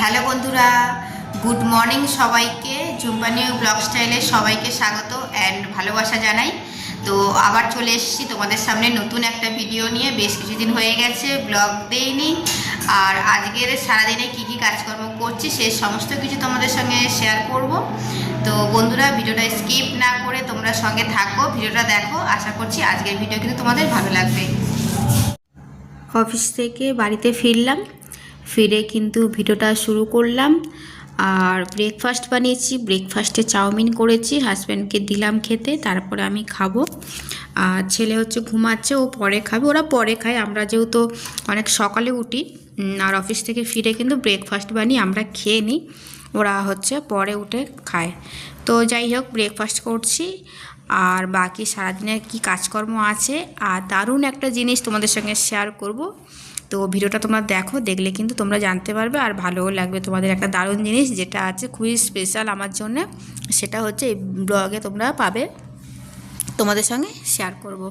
Hello বন্ধুরা, good morning সবাইকে। Zumba new blog স্টাইলে সবাইকে স্বাগত অ্যান্ড ভালোবাসা জানাই। তো আবার চলে এসেছি তোমাদের সামনে নতুন একটা ভিডিও নিয়ে। বেশ কিছুদিন হয়ে গেছে, ব্লগ দেইনি। আর আজকের সারাদিনে কি কি কাজকর্ম করছি সে সমস্ত কিছু তোমাদের সঙ্গে শেয়ার করব। তো বন্ধুরা, ভিডিওটা স্কিপ না করে তোমরা সঙ্গে থাকো, ভিডিওটা দেখো। আশা করছি আজকের ভিডিও কিন্তু তোমাদের ভালো লাগবে। অফিস থেকে বাড়িতে ফিরলাম। ফিরে কিন্তু ভিডিওটা শুরু করলাম। আর ব্রেকফাস্ট বানিয়েছি ব্রেকফাস্টে চাউমিন করেছি হাজব্যান্ডকে দিলাম খেতে, তারপরে আমি খাব। আর ছেলে হচ্ছে ঘুমাচ্ছে, ও পরে খাবে, ওরা পরে খায়। আমরা যেহেতু অনেক সকালে উঠি আর অফিস থেকে ফিরে কিন্তু ব্রেকফাস্ট বানিয়ে আমরা খেয়ে নিই। ওরা হচ্ছে পরে উঠে খায়। তো যাই হোক ব্রেকফাস্ট করছি। আর বাকি সারাদিনের কি কাজকর্ম আছে? আর দারুণ একটা জিনিস তোমাদের সঙ্গে শেয়ার করব। তো ভিডিওটা তোমরা দেখো, দেখলে কিন্তু তোমরা জানতে পারবে আর ভালোও লাগবে। তোমাদের একটা দারুণ জিনিস যেটা আছে খুবই স্পেশাল আমার জন্য, সেটা হচ্ছে এই ব্লগে তোমরা পাবে। তোমাদের সঙ্গে শেয়ার করব।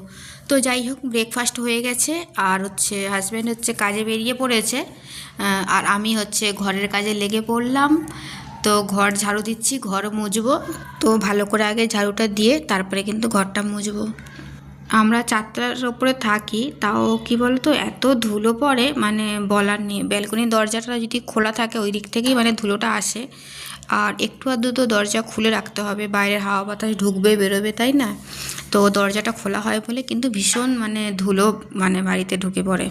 তো যাই হোক ব্রেকফাস্ট হয়ে গেছে, আর হচ্ছে হাজব্যান্ড হচ্ছে কাজে বেরিয়ে পড়েছে আর আমি হচ্ছে ঘরের কাজে লেগে পড়লাম। তো ঘর ঝাড়ু দিচ্ছি, ঘর মুছবো তো ভালো করে আগে ঝাড়ুটা দিয়ে তারপরে কিন্তু ঘরটা মুছবো আমরা চারতলার ওপরে থাকি, তাও কি বলতো, এত ধুলো পড়ে মানে বলার নেই। ব্যালকনির দরজাটা যদি খোলা থাকে, ওই দিক থেকেই মানে ধুলোটা আসে। আর একটু আধটু তো দরজা খুলে রাখতে হবে, বাইরের হাওয়া বাতাস ঢুকবে, বেরোবে, তাই না? তো দরজাটা খোলা হয় বলে কিন্তু ভীষণ মানে ধুলো মানে বাড়িতে ঢুকে পড়ে।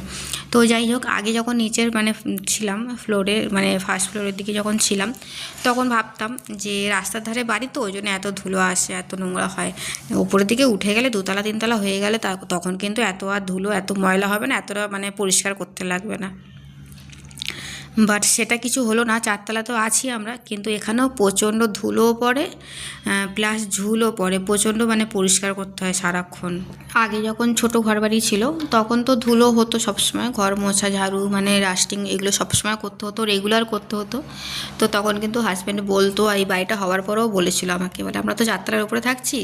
তো যাই হোক, আগে যখন নিচের মানে ছিলাম ফ্লোরে মানে ফার্স্ট ফ্লোরের দিকে যখন ছিলাম, তখন ভাবতাম যে রাস্তার ধারে বাড়ি তো, ওই জন্য এত ধুলো আসে, এত নোংরা হয়। উপরের দিকে উঠে গেলে দুতলা, তিনতলা হয়ে গেলে তখন কিন্তু এত আর ধুলো, এত ময়লা হবে না, এতটা মানে পরিষ্কার করতে লাগবে না। বাট সেটা কিছু হলো না, চারতলা তো আছি আমরা, কিন্তু এখানেও প্রচণ্ড ধুলোও পড়ে প্লাস ঝুলও পড়ে, প্রচণ্ড মানে পরিষ্কার করতে হয় সারাক্ষণ। আগে যখন ছোট ঘর বাড়ি ছিল, তখন তো ধুলো হতো সবসময়, ঘর মোছা, ঝাড়ু মানে রাস্টিং এগুলো সবসময় করতে হতো রেগুলার করতে হতো। তো তখন কিন্তু হাজব্যান্ড বলতো, এই বাড়িটা হওয়ার পরেও বলেছিল আমাকে। বলে, আমরা তো যাত্রার উপরে থাকছি,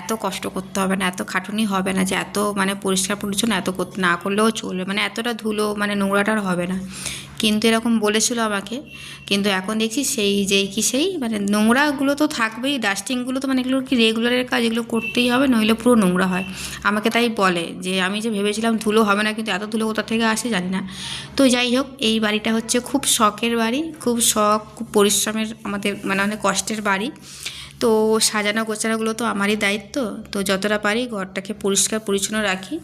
এত কষ্ট করতে হবে না, এত খাটুনি হবে না যে এত মানে পরিষ্কার পরিচ্ছন্ন, এত না করলেও চলবে। মানে এতটা ধুলো মানে নোংরাটা আর হবে না। কিন্তু এরকম বলেছিল আমাকে, কিন্তু এখন দেখছি সেই যেই কি সেই মানে নোংরাগুলো তো থাকবেই ডাস্টিংগুলো তো মানে এগুলো কি রেগুলারের কাজ, এগুলো করতেই হবে, নইলে পুরো নোংরা হয়। আমাকে তাই বলে যে আমি যে ভেবেছিলাম ধুলো হবে না, কিন্তু এত ধুলো কোথা থেকে আসে জানি না। তো যাই হোক, এই বাড়িটা হচ্ছে খুব শখের বাড়ি, খুব শখ, খুব পরিশ্রমের আমাদের মানে অনেক কষ্টের বাড়ি। তো সাজানো গোছানোগুলো তো আমারই দায়িত্ব, তো যতটা পারি ঘরটাকে পরিষ্কার পরিচ্ছন্ন রাখি।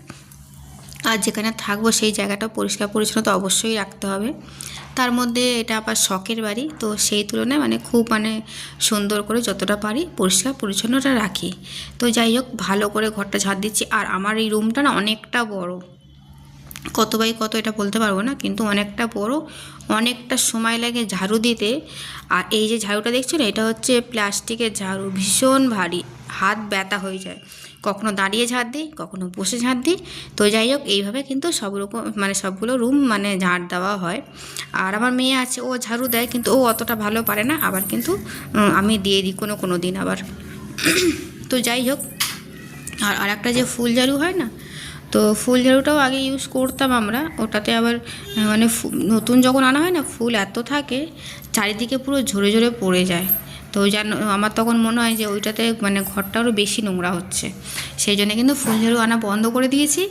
আর যেখানে থাকব সেই জায়গাটা পরিষ্কার পরিচ্ছন্ন তো অবশ্যই রাখতে হবে। তার মধ্যে এটা আবার শখের বাড়ি, তো সেই তুলনায় মানে খুব মানে সুন্দর করে যতটা পারি পরিষ্কার পরিচ্ছন্নটা রাখি। তো যাই হোক, ভালো করে ঘরটা ঝাড় দিচ্ছি। আর আমার এই রুমটা না অনেকটা বড়। কত বাই কত এটা বলতে পারব না, কিন্তু অনেকটা বড়, অনেকটা সময় লাগে ঝাড়ু দিতে। আর এই যে ঝাড়ুটা দেখছ না, এটা হচ্ছে প্লাস্টিকের ঝাড়ু, ভীষণ ভারী, হাত ব্যথা হয়ে যায়। কখনো দাঁড়িয়ে ঝাড় দিই, কখনো বসে ঝাড় দিই। তো যাই হোক, এইভাবে কিন্তু সব রকম মানে সবগুলো রুম মানে ঝাড় দেওয়া হয়। আর আমার মেয়ে আছে, ও ঝাড়ু দেয়, কিন্তু ও অতটা ভালো পারে না। আবার কিন্তু আমি দিয়ে দিই কোনো কোনো দিন আবার। তো যাই হোক, আর আরেকটা যে ফুল ঝাড়ু হয় না, তো ফুল ঝাড়ুটাও আগে ইউজ করতাম আমরা। ওটাতে আবার মানে নতুন যখন আনা হয় না, ফুল এত থাকে, চারিদিকে পুরো ঝরে ঝরে পড়ে যায়। তো যেন আমার তখন মনে হয় যে ওইটাতে মানে ঘরটা আরও বেশি নোংরা হচ্ছে। সেই জন্য কিন্তু ফুল ঝাড়ু আনা বন্ধ করে দিয়েছি।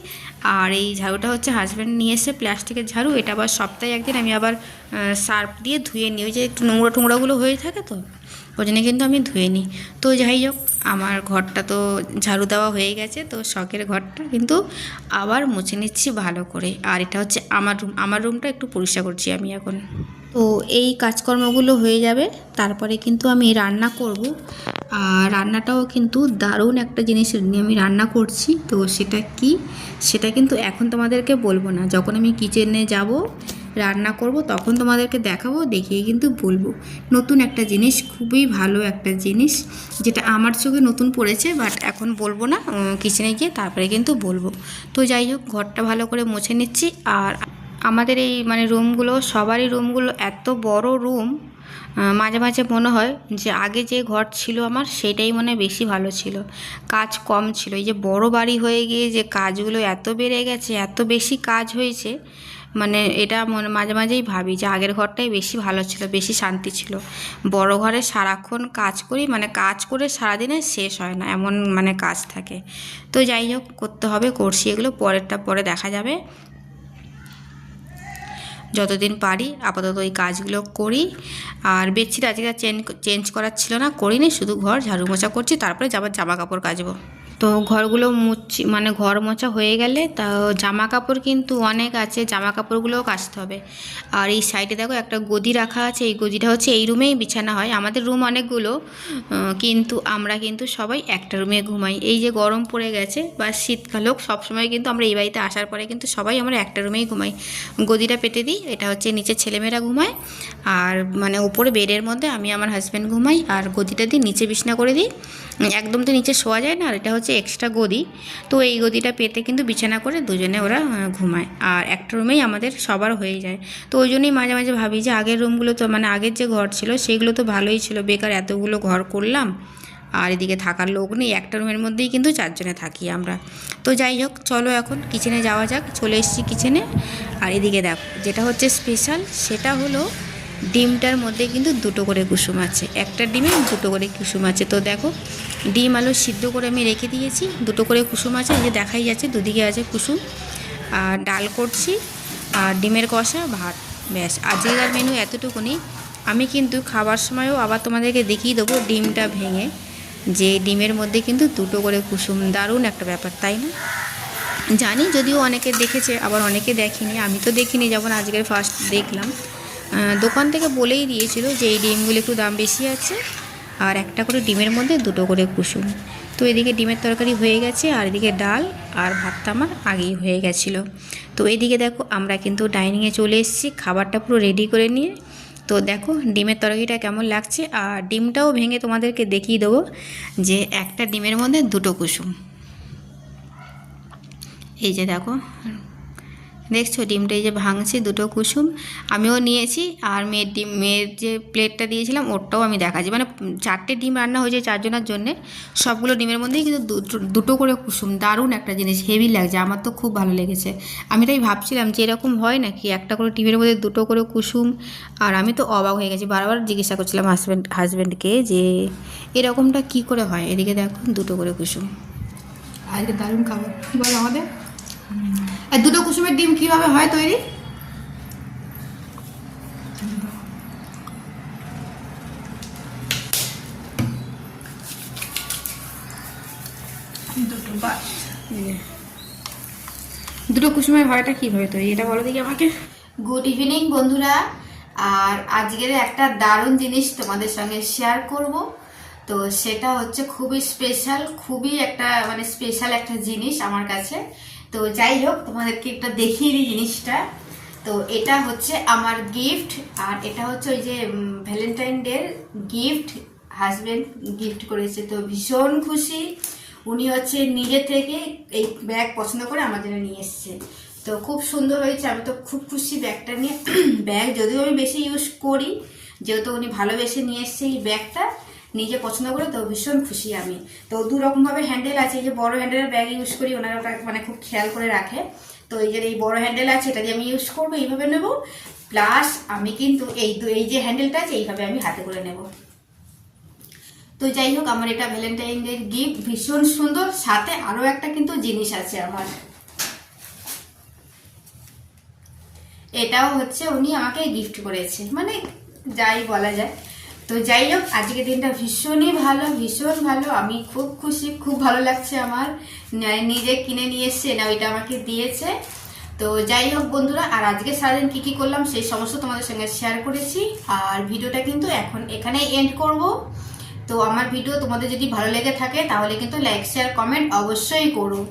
আর এই ঝাড়ুটা হচ্ছে হাজব্যান্ড নিয়ে এসে প্লাস্টিকের ঝাড়ু, এটা আবার সপ্তাহে একদিন আমি আবার সার্ফ দিয়ে ধুয়ে নিই। ওই যে একটু নোংরা টোংরাগুলো হয়ে থাকে তো, ওই জন্য কিন্তু আমি ধুয়ে নিই। তো যাই হোক, আমার ঘরটা তো ঝাড়ু দেওয়া হয়ে গেছে, তো শখের ঘরটা কিন্তু আবার মুছে নিচ্ছি ভালো করে। আর এটা হচ্ছে আমার রুম আমার রুমটা একটু পরিষ্কার করছি আমি এখন। তো এই কাজকর্মগুলো হয়ে যাবে। তারপরে কিন্তু আমি রান্না করব। আর রান্নাটাও কিন্তু দারুণ একটা জিনিস নিয়ে আমি রান্না করছি। তো সেটা কি? সেটা কিন্তু এখন তোমাদেরকে বলব না। যখন আমি কিচেনে যাব, রান্না করব, তখন তোমাদেরকে দেখাবো, দেখিয়ে কিন্তু বলব। নতুন একটা জিনিস, খুবই ভালো একটা জিনিস, যেটা আমার চোখে নতুন পড়েছে বাট এখন বলব না। কিচেনে গিয়ে তারপরে কিন্তু বলব। তো যাই হোক, ঘরটা ভালো করে মুছে নিচ্ছি। আর আমাদের এই মানে রুমগুলো, সবারই রুমগুলো এত বড় রুম মাঝে মাঝে মনে হয় যে আগে যে ঘর ছিল আমার সেটাই মনে বেশি ভালো ছিল। কাজ কম ছিল। এই যে বড় বাড়ি হয়ে গিয়ে যে কাজগুলো এত বেড়ে গেছে, এত বেশি কাজ হয়েছে মানে এটা মনে মাঝে মাঝেই ভাবি যে আগের ঘরটাই বেশি ভালো ছিল, বেশি শান্তি ছিল। বড় ঘরে সারাক্ষণ কাজ করি মানে কাজ করে সারাদিনে শেষ হয় না, এমন মানে কাজ থাকে। তো যাই হোক, করতে হবে, করছি এগুলো, পরেরটা পরে দেখা যাবে। যতদিন পারি, আপাতত ওই কাজগুলো করি। আর বেডশিট আজকে চেঞ্জ চেঞ্জ করার ছিল না, করিনি, শুধু ঘর ঝাড়ু মোছা করছি, তারপরে আবার জামা কাপড় কাচবো। তো ঘরগুলো মুচি মানে ঘর মোছা হয়ে গেলে তা জামা কাপড় কিন্তু অনেক আছে জামা কাপড়গুলোও কাচতে হবে। আর এই সাইডে দেখো একটা গদি রাখা আছে, এই গদিটা হচ্ছে এই রুমেই বিছানা হয়। আমাদের রুম অনেকগুলো কিন্তু আমরা কিন্তু সবাই একটা রুমে ঘুমাই। এই যে গরম পড়ে গেছে বা শীতকাল হোক, সবসময় কিন্তু আমরা এই বাড়িতে আসার পরে কিন্তু সবাই আমরা একটা রুমেই ঘুমাই। গদিটা পেতে দিই, এটা হচ্ছে নিচে ছেলেমেয়েরা ঘুমায়। আর মানে উপরে বেডের মধ্যে আমি আমার হাজব্যান্ড ঘুমাই, আর গদিটা দিই নিচে বিছনা করে দিই। একদম তো নিচে শোয়া যায় না, আর এটা হচ্ছে এক্সট্রা গদি। তো এই গদিটা পেতে কিন্তু বিছানা করে দুজনে ওরা ঘুমায়। আর একটা রুমেই আমাদের সবার হয়ে যায়। তো ওই জন্যই মাঝে মাঝে ভাবি যে আগের রুমগুলো তো মানে আগের যে ঘর ছিল, সেগুলো তো ভালোই ছিল। বেকার এতগুলো ঘর করলাম, আর এদিকে থাকার লোক নেই। একটা রুমের মধ্যেই কিন্তু চারজনে থাকি আমরা। তো যাই হোক, চলো এখন কিচেনে যাওয়া যাক। চলে এসেছি কিচেনে আর এদিকে দেখো, যেটা হচ্ছে স্পেশাল সেটা হলো ডিমটার মধ্যে কিন্তু দুটো করে কুসুম আছে। একটা ডিমে দুটো করে কুসুম আছে। তো দেখো ডিম আলু সিদ্ধ করে আমি রেখে দিয়েছি। দুটো করে কুসুম আছে, এই যে দেখাই যাচ্ছে, দুদিকে আছে কুসুম। আর ডাল করছি, আর ডিমের কষা, ভাত, ব্যাস। আজকের মেনু এতটুকুনি। আমি কিন্তু খাবার সময়ও আবার তোমাদেরকে দেখিয়ে দেবো ডিমটা ভেঙে, যে ডিমের মধ্যে কিন্তু দুটো করে কুসুম। দারুণ একটা ব্যাপার, তাই না? জানি যদিও অনেকে দেখেছে, আবার অনেকে দেখেনি। আমি তো দেখিনি যেমন আজকের ফার্স্ট দেখলাম। দোকান থেকে বলেই দিয়েছিল যে এই ডিমগুলো একটু দাম বেশি আছে। আর একটা করে ডিমের মধ্যে দুটো করে কুসুম। তো এদিকে ডিমের তরকারি হয়ে গেছে, আর এদিকে ডাল আর ভাতটা আমার আগেই হয়ে গেছিল। তো এইদিকে দেখো আমরা কিন্তু ডাইনিংয়ে চলে এসেছি, খাবারটা পুরো রেডি করে নিয়ে। তো দেখো ডিমের তরকারিটা কেমন লাগছে, আর ডিমটাও ভেঙে তোমাদেরকে দেখিয়ে দেবো যে একটা ডিমের মধ্যে দুটো কুসুম। এই যে দেখো দেখছ ডিমটা এই যে ভাঙছি, দুটো কুসুম। আমিও নিয়েছি আর মেয়ের ডিম, মেয়ের যে প্লেটটা দিয়েছিলাম ওরটাও আমি দেখাচ্ছি। মানে চারটে ডিম রান্না হয়েছে চারজনের জন্যে। সবগুলো ডিমের মধ্যেই কিন্তু দুটো- করে কুসুম। দারুণ একটা জিনিস হেভি লাগছে। আমার তো খুব ভালো লেগেছে। আমি তাই ভাবছিলাম যে এরকম হয় নাকি একটা করে ডিমের মধ্যে দুটো করে কুসুম? আর আমি তো অবাক হয়ে গেছি। বারবার জিজ্ঞাসা করছিলাম হাজব্যান্ড হাজব্যান্ডকে যে এরকমটা কি করে হয়? এদিকে দেখো, দুটো করে কুসুম। আজকে দারুণ খাবার। বল আমাদের। আর দুটো কুসুমের ডিম কীভাবে হয় তৈরি? দুটো বাস। দুটো কুসুমের হয়টা কীভাবে তৈরি? এটা বলো দেখি আমাকে। গুড ইভিনিং বন্ধুরা। আর আজকের একটা দারুণ জিনিস তোমাদের সঙ্গে শেয়ার করব। তো সেটা হচ্ছে খুবই স্পেশাল খুবই একটা মানে স্পেশাল একটা জিনিস আমার কাছে। তো যাই হোক, তোমাদেরকে একটা দেখিয়ে দিই জিনিসটা। তো এটা হচ্ছে আমার গিফট আর এটা হচ্ছে ওই যে ভ্যালেন্টাইন ডের গিফট হাজবেন্ড গিফট করেছে। তো ভীষণ খুশি। উনি হচ্ছে নিজে থেকে এই ব্যাগ পছন্দ করে জন্য নিয়ে এসেছে। তো খুব সুন্দর হয়েছে। আমি তো খুব খুশি ব্যাগটা নিয়ে। ব্যাগ যদিও আমি বেশি ইউজ করি, যেহেতু উনি ভালোবেসে নিয়ে এসছে এই ব্যাগটা নিজে পছন্দ করে, তো ভীষণ খুশি আমি। তো দু রকম ভাবে হ্যান্ডেল আছে, এই যে বড় হ্যান্ডেলের ব্যাগ ইউজ করি, ওনারা ওটা মানে খুব খেয়াল করে রাখে। তো এই যে এই বড় হ্যান্ডেল আছে, এটা দিয়ে আমি ইউজ করব, এইভাবে নেব। প্লাস আমি কিন্তু এই এই যে হ্যান্ডেলটা আছে, এইভাবে আমি হাতে করে নেব। তো যাই হোক, আমার এটা ভ্যালেন্টাইন ডে গিফট ভীষণ সুন্দর। সাথে আরও একটা কিন্তু জিনিস আছে আমার। এটাও হচ্ছে উনি আমাকে গিফট করেছে। মানে যাই বলা যায়। তো যাই হোক, আজকের দিনটা ভীষণই ভালো, ভীষণ ভালো। আমি খুব খুশি, খুব ভালো লাগছে আমার। নিজে কিনে নিয়ে এসছে না ওইটা আমাকে দিয়েছে। তো যাই হোক বন্ধুরা, আর আজকে সারাদিন কী কী করলাম সেই সমস্ত তোমাদের সঙ্গে শেয়ার করেছি। আর ভিডিওটা কিন্তু এখন এখানেই এন্ড করব। তো আমার ভিডিও তোমাদের যদি ভালো লেগে থাকে, তাহলে কিন্তু লাইক শেয়ার কমেন্ট অবশ্যই করো।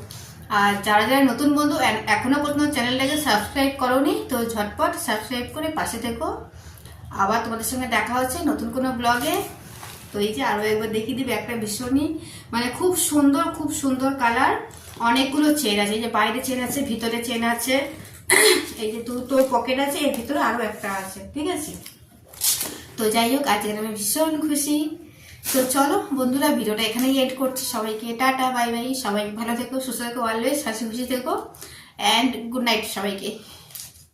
আর যারা যারা নতুন বন্ধু এখনও এখনও পর্যন্ত চ্যানেলটাকে সাবস্ক্রাইব করোনি, তো ঝটপট সাবস্ক্রাইব করে পাশে থেকো। আবার তোমাদের সঙ্গে দেখা হচ্ছে নতুন কোনো ব্লগে। তো এই যে আরও একবার দেখিয়ে দিবে একটা ভীষণই মানে খুব সুন্দর খুব সুন্দর কালার। অনেকগুলো চেন আছে, এই যে বাইরে চেন আছে, ভিতরে চেন আছে। এই যে দুটো পকেট আছে, এর ভিতরে আরও একটা আছে, ঠিক আছে? তো যাই হোক আজকে আমি ভীষণ খুশি। তো চলো বন্ধুরা, ভিডিওটা এখানেই এড করছি। সবাইকে টাটা বাই বাই সবাই ভালো থেকো, সুস্থ থেকো অলওয়েজ হাসি খুশি থেকো। অ্যান্ড গুড নাইট সবাইকে।